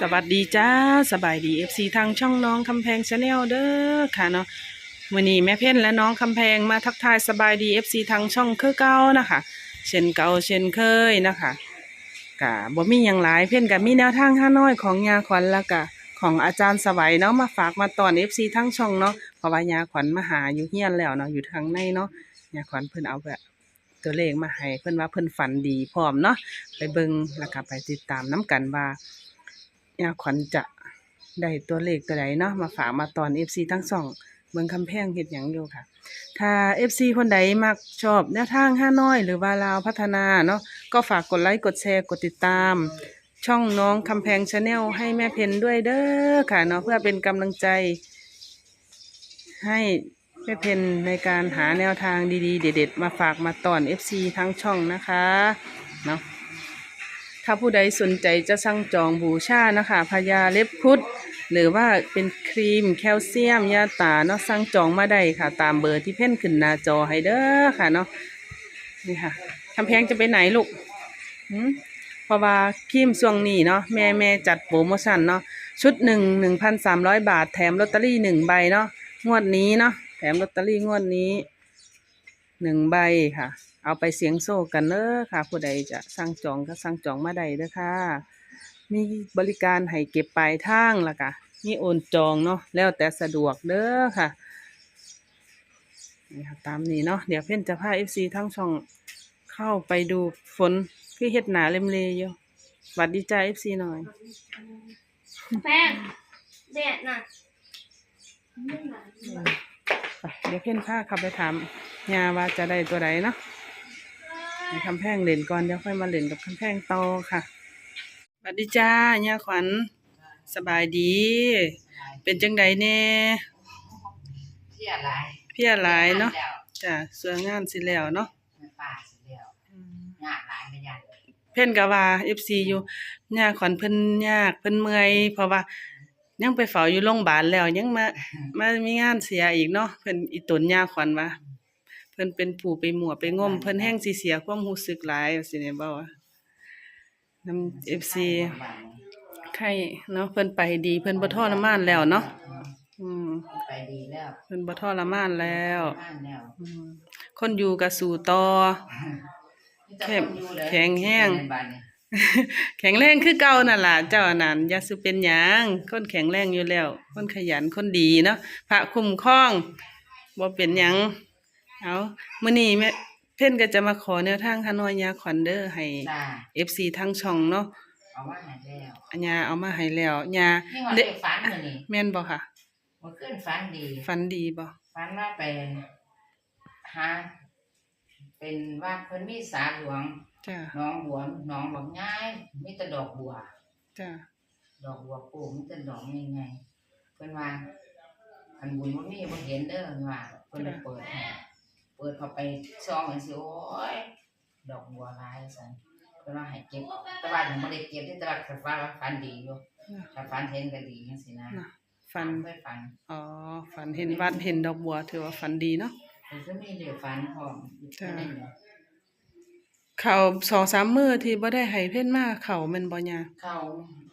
สวัสดีจ้าสบายดีเอฟซีทางช่องน้องคำแพงชาแนลเด้อค่ะเนาะวันนี้แม่เพ่นและน้องคำแพงมาทักทายสบายดีเอฟซีทางช่องคือเก่านะคะ เช่นเก่าเช่นเคยนะคะกะบ่มีอย่างหลายเพ่นกับมีแนวทางห้าน้อยของยาขวัญแล้วกะของอาจารย์สวัยเนาะมาฝากมาตอนเอฟซีทั้งช่องเนาะเพราะว่ายาขวัญมาหาอยู่เฮียนแล้วเนาะอยู่ทางในเนาะยาขวัญเพิ่นเอาแบบตัวเลขมาให้เพิ่นว่าเพิ่นฝันดีพร้อมเนาะไปเบิ่งแล้วก็ไปติดตามน้กันว่า ยาขวัญจะได้ตัวเลขตัวใดเนาะมาฝากมาตอน FC ทั้งสองเมืองคำแพงเฮ็ดหยังอยู่ค่ะ ถ้า FC คนใดมักชอบแนวทางห้าน้อย หรือว่าลาวพัฒนาเนาะก็ฝากกดไลค์กดแชร์กดติดตาม ช่องน้องคำแพงชาแนลให้แม่เพนด้วยเด้อค่ะเนาะเพื่อเป็นกำลังใจ ให้แม่เพนในการหาแนวทางดีๆ เด็ดๆ มาฝากมาตอน FC ทั้งช่องนะคะเนาะ ถ้าผู้ใดสนใจจะสั่งจองบูชานะคะพญาเล็บพุด หรือว่าเป็นครีมแคลเซียม ยาตาเนาะสั่งจองมาได้ค่ะ ตามเบอร์ที่เพ่นขึ้นหน้าจอให้เด้อค่ะเนาะนี่ค่ะคำแพงจะไปไหนลูกเพราะว่าครีมช่วงนี้เนาะแม่แม่จัดโปรโมชั่นเนาะชุดหนึ่งหนึ่งพันสามร้อยบาทแถมลอตเตอรี่หนึ่งใบเนาะงวดนี้เนาะแถมลอตเตอรี่งวดนี้หนึ่งใบค่ะ เอาไปเสียงโซ่กันเด้อค่ะ ผู้ใดจะสั่งจองก็สั่งจองมาได้เด้อค่ะ มีบริการให้เก็บปลายทางล่ะค่ะมีโอนจองเนาะแล้วแต่สะดวกเด้อค่ะนี่ค่ะตามนี้เนาะเดี๋ยวเพ่นจะพาเอฟซีทั้งช่องเข้าไปดูฝนคือเฮ็ดหนาเล็มเลอยู่หวัดดีจ้าเอฟซีหน่อยแป้งเด็ดน่ะไปเดี๋ยวเพ่นพาเขับไปถามยาว่าจะได้ตัวใดเนาะ ในคำแพงเล่นก่อนเดี๋ยวค่อยมาเล่นกับคำแพงต่อค่ะสวัสดีจ้ายาขวัญสบายดี เป็นจังใดแน่เที่ยหลายเพียหลายเนาะแล้วจ้ะสวยงามสิแล้วเนาะแม่ป้าสิแล้วงานหลายก็ยันเพิ่นก็ว่า FC อยู่ยาขวัญเพิ่นยากเพิ่นเมื่อยเพราะว่ายังไปเฝ้าอยู่โรงพยาบาลแล้วยังมามามีงานเสียอีกเนาะเพิ่นอีตนยาขวัญว่า เพิ่นเป็นผู้ไปหมัวไปงมเพิ่นแห้งสิเสียความรู้สึกหลายว่าสิเนี่ยบ่ว่านํ FC ไข้เนาะเพิ่นไปดีเพิ่นบ่ทรมานแล้วเนาะอืมไปดีแล้วเพิ่นบ่ทรมานแล้วบ้านแล้วอืมคนอยู่ก็สู้ต่อเข้มแข็งแรงบ้านนี้แข็งแรงคือเก่านั่นล่ะเจ้าอันนั้นอย่าสิเป็นหยังคนแข็งแรงอยู่แล้ว คนขยันคนดีเนาะพระคุ้มครองบ่เป็นหยัง เอามื้อนี้แม่เพิ่นก็จะมาขอแนวทางฮานอยยาขวัญเด้อให้จ้า FC ทั้งช่องเนาะเอามาให้แล้วอัญญาเอามาให้แล้วยานี่ว่าเด็ได้ฝันมื้อนี้แม่นบ่ค่ะบ่ขึ้นฝันดีฝันดีบ่ฝันว่าไปหาเป็นว่าเพิ่นมีสาหลวงจ้าหน้องบัวหน้องบักง่ายมีแต่ดอกบัว จ้าดอกบัวปลูกมีแต่ดอกใหญ่ๆเพิ่นว่าอันบุญบ่มีบ่เห็นเด้อเพิ่นว่าเพิ่นเลยเปิดให้ เปิดเข้าไปซองจังซี่โอ้ยดอกบัวหลายซั่นเพิ่นว่าให้เก็บแต่ว่ายังบ่ได้เก็บที่แต่ว่าฝันว่าฝันดีอยู่ถ้าฝันเห็นก็ดีจังซี่นะน่ะฝันเคยฝันอ๋อฝันเห็นวัดเห็นดอกบัวถือว่าฝันดีเนาะเพิ่นก็มีเรื่องฝันพร้อมอยู่จ้ะในนี้เขาสองสามมื้อที่บ่ได้ให้เพิ่นมาเขาแม่นบ่ยาเข้า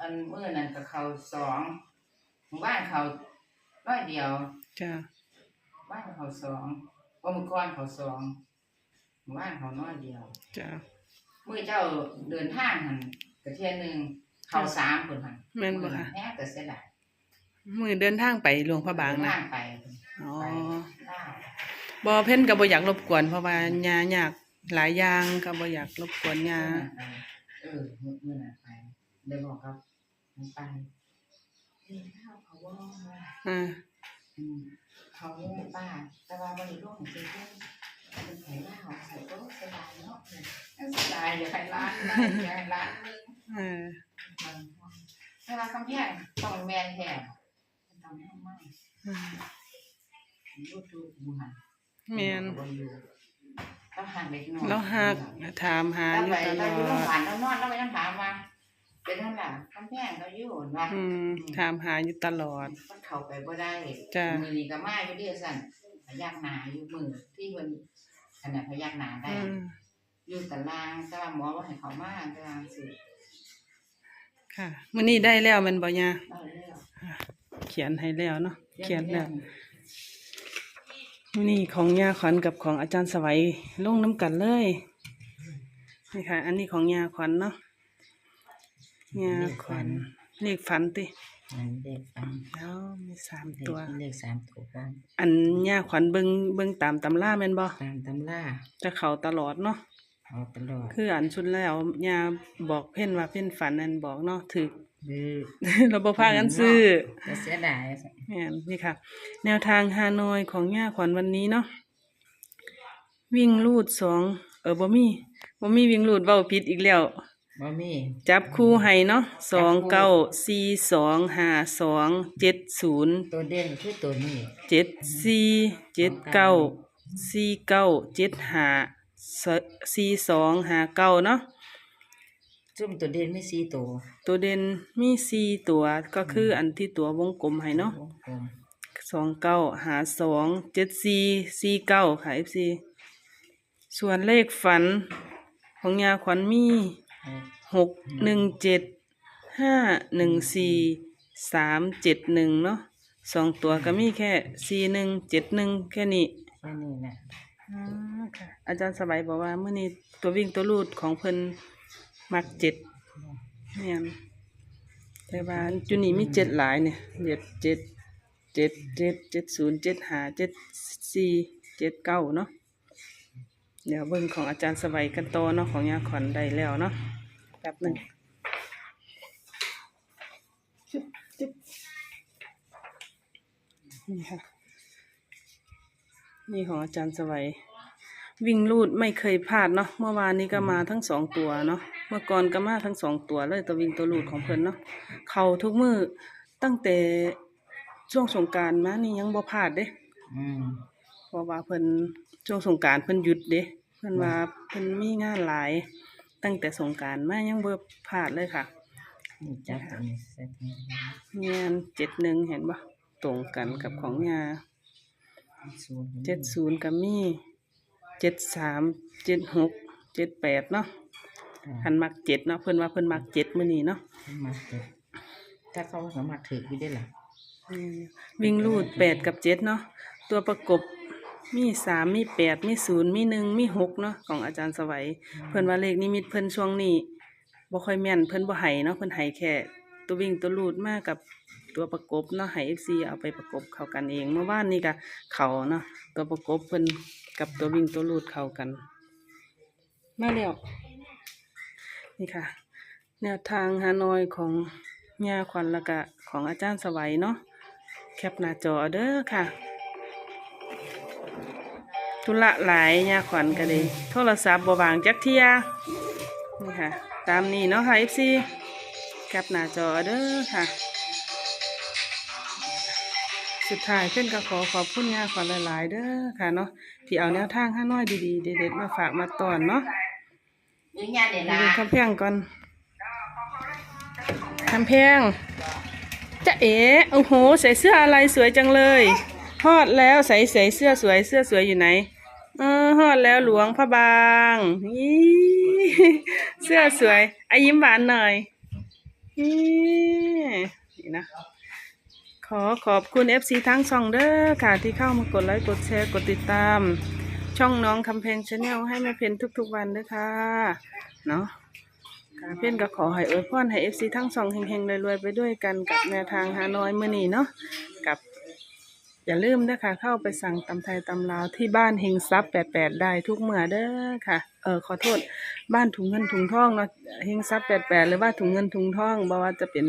อันมื้อนั้นก็เข้าสองหมู่บ้านเข้าร้อยเดียวจ้าบ้านเขาสอง ว่ามือก้อนเขาสองบ้านเขาน้อยเดียวจ้ามือเจ้าเดินทางหันกระเทียนหนึ่งเขาสามคนหันแม่นบ่คะแม่แต่เสียดายมื้อเดินทางไปหลวงพระบางเดินะทางไปอ๋อไปได้บ่เพิ่นก็บ่อยากรบกวนเพราะว่ายายากหลายอย่างก็บ่อยากรบกวนยาเออมือมือน่ะไปได้บอกครับมันไปเดินเท้าเขาว่า อ่า อืม เขาเลี้ยงป้า แต่ว่าบริโภคของเจ้าเป็นไข่ล่าของใส่โต๊ะเสียดายเนาะเสียดายอย่าใครร้านได้อย่าให้ร้านนึงเออเวลาคำแพงต้องแมนแท้ทำให้มากอืมยูทูบมูหันแม่นเราหันเล็กน้อยแล้วหักถามหาเราอยู่ไปตลเราออยู่โรงพดยาบาลเรานอนเราไปต้องถามว่า เป็นเท่าไหร่คำแพงเราอยู่ว่าอืมถามหาอยู่ตลอด มันเข้าไปบ่ได้จ้ะ มือนี้ก็มาอยู่เดียวสั่นพยักหนาอยู่มือที่เพิ่นขนาดพยักหนาได้ อืมอยู่ตารางแต่ว่าหมอว่าให้เขามาตารางสิค่ะมื้อนี้ได้แล้วแมันบ่ยาได้แล้วเขียนให้แล้วเนาะเขียนแล้วมื้อนี้ของยาขวัญกับของอาจารย์สวัยลงน้ำกันเลยนี่ค่ะ อันนี้ของยาขวัญเนาะ ยาขวัญเลขฝันติอันเลขฟังแล้วมีสามเลตัวขเลขสามตัวพร้อมอันยาขวัญเบิ่งเบิ่งตามตำราแม่นบ่ตามตำราจะเข้าตลอดเนาะเอาตลอดคืออันชุดแล้วยาบอกเพ่นว่าเพ่นฝันนั่นบอกเนาะถึกดื้อเราบ่พากันซื้อจะเสียดายแม่นนี่ค่ะ แนวทางฮานอยของย่าขวัญวันนี้เนาะวิ่งลูดสองเออบ่มีบ่มีวิ่งลูดเว้าผิดอีกแล้ว บ่มีจับคู่ให้เนาะสองเก้าสี่สองห้าสองเจ็ดศูนย์ตัวเด่นคือตัวนี้เจ็ดสี่เจ็ดเก้าสี่เก้าเจ็ดห้าสี่สองห้าเก้าเนาะซุ่มตัวเด่นไม่สี่ตัวตัวเด่นมีสี่ตัวก็คืออันที่ตัววงกลมให้เนาะวงกลมสองเก้าหาสองเจ็ดสี่สี่เก้าค่ะ FC ส่วนเลขฝันของยาขวัญมี หกหกหนึ่งเจ็ดห้าหนึ่งสี่สามเจ็ดหนึ่งเนาะสองตัวก็มีแค่สี่หนึ่งเจ็ดหนึ่งแค่นี้แค่นี้แหละอ่าค่ะอาจารย์สบายบอกว่าเมื่อนี้ตัววิ่งตัวลูดของเพิ่นมักเจ็ดเนี่ยแต่ว่าจุนี่มีเจ็ดหลายเนี่ยเจ็ดเจ็ดเจ็ดเจ็ดเจ็ดศูนย์เจ็ดห้าเจ็ดสี่เจ็ดเก้าเนาะ เดี๋ยวเบิ่งของอาจารย์สบายกันต่อเนาะของยาขวัญได้แล้วเนาะแป๊บหนึ่งจึ๊บจึ๊บนี่ค่ะนี่ของอาจารย์สวัยวิ่งลูดไม่เคยพลาดเนาะเมื่อวานนี้ก็มาทั้งสองตัวเนาะเมื่อก่อนก็มาทั้งสองตัวเลยตัววิ่งตัวลูดของเพิ่นเนาะเขาทุกมือตั้งแต่ช่วงสงกรารมานี่ยังบ่พลาดเด้อืมเพราะว่าเพิ่น ช่วงสงกรารเพิ่นหยุดเด้เพิ่นว่าเพิ่นมีงานหลาย ตั้งแต่สงกรารมายังบ่พลาดเลยค่ะนี่จับตัวนี้เสร็จนี่งานเจ็ดหนึ่งเห็นปะตรงกันกับของยาศูนย์เจ็ดศูนย์กับมีเจ็ดสามเจ็ดหกเจ็ดแปดเนาะหันมักเจ็ดเนาะเพิ่นว่าเพิ่นมักเจ็ดมื้อนี้เนาะมาเจ็ดถ้าเขาสามารถถือไปได้ล่ะอืมวิ่งลูดแปดกับเจ็ดเนาะตัวประกบ มีสามมีแปดมีศูนย์มีหนึ่งมีหกเนาะของอาจารย์สวัย เพิ่นว่าเลขนิมิตเพิ่นช่วงนี้บ่ค่อยแม่นเพิ่นบ่ให้เนาะเพิ่นให้แค่ ตัววิ่งตัวลูดมากกับตัวประกบเนาะให้ FC เอาไปประกบเข้ากันเอง เมื่อวานนี้ก็เขาเนาะตัวประกบเพิ่นกับตัววิ่งตัวลูดเข้ากัน มาแล้วนี่ค่ะ แนวทางฮานอยของยาขวัญและกะของอาจารย์สวัยเนาะแคปหน้าจอเด้อค่ะ ธุระหลายยาขวัญก็เลยโทรศัพท์บ่วางจักเทียนี่ค่ะ ตามนี้เนาะค่ะ FC แคปหน้าจอเด้อค่ะ สุดท้ายเพื่อนก็ขอขอบคุณยาขวัญหลายๆ เด้อค่ะเนาะที่เอาแนวทางห้าน้อยดีๆ เด็ดๆมาฝากมาตอนเนาะยืนยันเดี๋ยวมานะดูคำแพงก่อนคำแพงจะเอ๋โอ้โห ใส่เสื้ออะไรสวยจังเลยฮอดแล้วใส่ใส่เสื้อสวยเสื้อสวยอยู่ไหนเออ ฮอดแล้วหลวงพระบางอีเสื้อสวยอายิ้มหวานหน่อยนี่นี่นะขอขอบคุณ FC ทั้งสองเด้อค่ะ ที่เข้ามากดไลค์กดแชร์กดติดตาม ช่องน้องคำเพลงชาแนลให้แม่เพนทุกๆวันเด้อค่ะเนาะค่ะเพื่อนก็ขอให้อวยพรให้ FC ทั้งสองเฮงๆรวยๆไปด้วยกันกับแนวทางฮานอยมื้อนี้เนาะกับ อย่าลืมนะคะเข้าไปสั่งตำไทยตำลาวที่บ้านเฮงซับ88ได้ทุกเมื่อเด้อค่ะ เออขอโทษบ้านถุงเงินถุงทองเนาะเฮงซับ88หรือว่าถุงเงินถุงทองบ่ว่าจะเป็น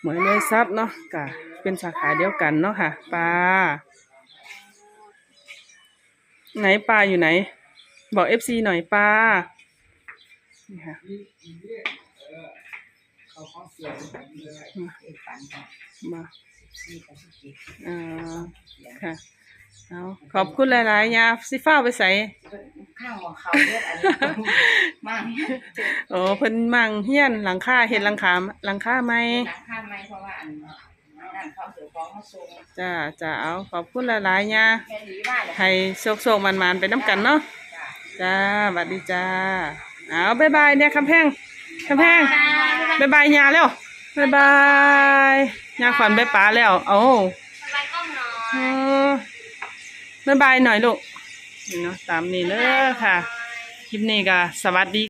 เหมวยรวยซับเนาะก็เป็นสาขาเดียวกันเนาะค่ะปลาไหนปลาอยู่ไหน บอก FC หน่อยปลานี่ค่ะเขา ข้อเสียงเอกปันค่ะมาสี่กับสิบเจ็ดเอ่อค่ะเอาขอบคุณหลายๆยาสิฟ้าไปใส่ข้างของเขาเลือดอันนี้มากโอ้เพิ่นมั่งเฮียนหลังคาเห็นหลังคาหลังคาไหมหลังข้ามไหมเพราะว่าอันนั่นเขาเสือฟ้องมาส่งจ้าจ้าเอาขอบคุณหลายๆยาแค่นี้ว่าเลยให้โชคๆมันๆไปน้ำกันเนาะจ้าสวัสดีจ้าเอาบ๊ายบายเนี่ยคำแพงคำแพงบ๊ายบายยาแล้วบบ๊ายบาย ยาขวัญไปป๋าแล้วโอ้บายก้มหน่อยบ๊ายบายหน่อยลูกนี่เนาะตามนี้เลยค่ะ คลิปนี้ก็สวัสดี